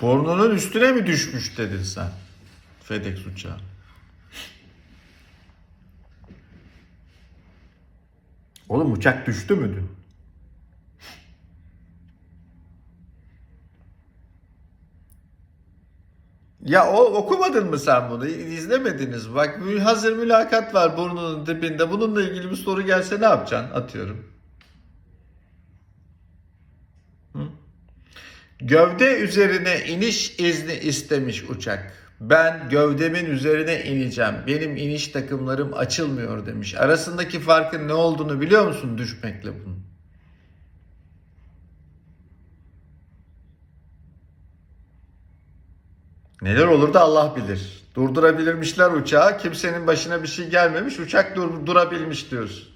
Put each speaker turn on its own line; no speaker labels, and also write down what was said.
Burnunun üstüne mi düşmüş dedin sen? FedEx uçağı. Oğlum uçak düştü mü dün? Ya o okumadın mı sen bunu? İzlemediniz. Bak hazır mülakat var burnunun dibinde. Bununla ilgili bir soru gelse ne yapacaksın? Atıyorum. Gövde üzerine iniş izni istemiş uçak. Ben gövdemin üzerine ineceğim. Benim iniş takımlarım açılmıyor demiş. Arasındaki farkın ne olduğunu biliyor musun düşmekle bunun? Neler olur da Allah bilir. Durdurabilirmişler uçağı. Kimsenin başına bir şey gelmemiş. Uçak dur, durabilmiş diyoruz.